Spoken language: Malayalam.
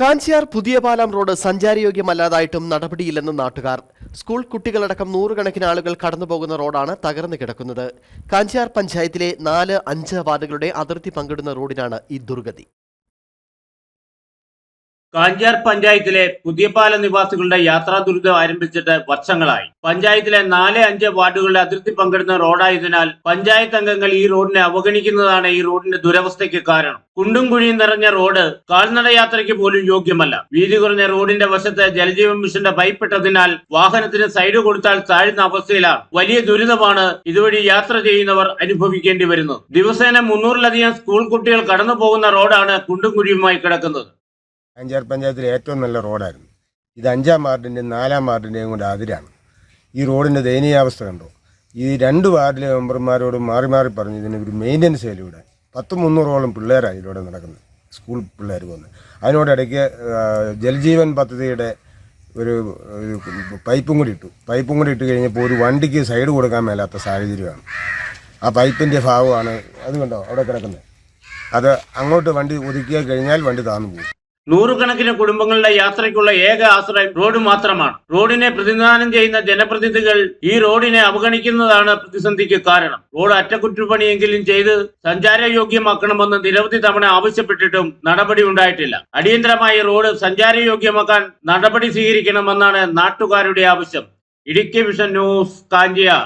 കാഞ്ചിയാർ പുതിയ പാലം റോഡ് സഞ്ചാരയോഗ്യമല്ലാതായിട്ടും നടപടിയില്ലെന്ന് നാട്ടുകാർ. സ്കൂൾ കുട്ടികളടക്കം നൂറുകണക്കിന് ആളുകൾ കടന്നുപോകുന്ന റോഡാണ് തകർന്നു കിടക്കുന്നത്. കാഞ്ചിയാർ പഞ്ചായത്തിലെ നാല് അഞ്ച് വാർഡുകളുടെ അതിർത്തി പങ്കിടുന്ന റോഡിനാണ് ഈ ദുർഗതി. കാഞ്ചാർ പഞ്ചായത്തിലെ പുതിയ പുതിയപാല നിവാസികളുടെ യാത്രാ ദുരിതം ആരംഭിച്ചിട്ട് വർഷങ്ങളായി. പഞ്ചായത്തിലെ നാല് അഞ്ച് വാർഡുകളുടെ അതിർത്തി പങ്കിടുന്ന റോഡായതിനാൽ പഞ്ചായത്ത് അംഗങ്ങൾ ഈ റോഡിനെ അവഗണിക്കുന്നതാണ് ഈ റോഡിന്റെ ദുരവസ്ഥയ്ക്ക് കാരണം. കുണ്ടും കുഴിയും നിറഞ്ഞ റോഡ് കാൽനട യാത്രയ്ക്ക് പോലും യോഗ്യമല്ല. വീതി കുറഞ്ഞ റോഡിന്റെ വശത്ത് ജലജീവൻ മിഷന്റെ പൈപ്പ് ഇട്ടതിനാൽ വാഹനത്തിന് സൈഡ് കൊടുത്താൽ താഴ്ന്ന അവസ്ഥയിലാണ്. വലിയ ദുരിതമാണ് ഇതുവഴി യാത്ര ചെയ്യുന്നവർ അനുഭവിക്കേണ്ടി വരുന്നത്. ദിവസേന മുന്നൂറിലധികം സ്കൂൾ കുട്ടികൾ കടന്നു പോകുന്ന റോഡാണ് കുണ്ടും കുഴിയുമായി കിടക്കുന്നത്. അഞ്ചാർ പഞ്ചായത്തിലെ ഏറ്റവും നല്ല റോഡായിരുന്നു. ഇത് അഞ്ചാം വാർഡിന്റെയും നാലാം വാർഡിന്റെയും കൂടെ അതിരാണ്. ഈ റോഡിന്റെ ദയനീയാവസ്ഥ കണ്ടോ? ഈ രണ്ട് വാർഡിലെ മെമ്പർമാരോട് മാറി മാറി പറഞ്ഞു ഇതിന് ഒരു മെയിന്റനൻസ് ചെയ്യലും ഇവിടെ. പത്ത് മുന്നൂറോളം പിള്ളേരാണ് ഇതിലൂടെ നടക്കുന്നത്. സ്കൂൾ പിള്ളേർ പോകുന്നത് അതിനോടിടയ്ക്ക് ജലജീവൻ പദ്ധതിയുടെ ഒരു പൈപ്പും കൂടി ഇട്ടു. പൈപ്പും കൂടി ഇട്ട് കഴിഞ്ഞപ്പോൾ ഒരു വണ്ടിക്ക് സൈഡ് കൊടുക്കാൻ മേലാത്ത സാഹചര്യമാണ്. ആ പൈപ്പിന്റെ ഭാഗമാണ് അതുകൊണ്ടോ അവിടെ കിടക്കുന്നത്. അത് അങ്ങോട്ട് വണ്ടി ഒതുക്കിയാൽ കഴിഞ്ഞാൽ വണ്ടി താന്നു പോകും. നൂറുകണക്കിന് കുടുംബങ്ങളുടെ യാത്രയ്ക്കുള്ള ഏക ആശ്രയം റോഡ് മാത്രമാണ്. റോഡിനെ പ്രതിനിധാനം ചെയ്യുന്ന ജനപ്രതിനിധികൾ ഈ റോഡിനെ അവഗണിക്കുന്നതാണ് പ്രതിസന്ധിക്ക് കാരണം. റോഡ് അറ്റകുറ്റപ്പണിയെങ്കിലും ചെയ്ത് സഞ്ചാരയോഗ്യമാക്കണമെന്ന് നിരവധി തവണ ആവശ്യപ്പെട്ടിട്ടും നടപടി ഉണ്ടായിട്ടില്ല. അടിയന്തരമായി റോഡ് സഞ്ചാരയോഗ്യമാക്കാൻ നടപടി സ്വീകരിക്കണമെന്നാണ് നാട്ടുകാരുടെ ആവശ്യം. Idukki vision news Kanchiyar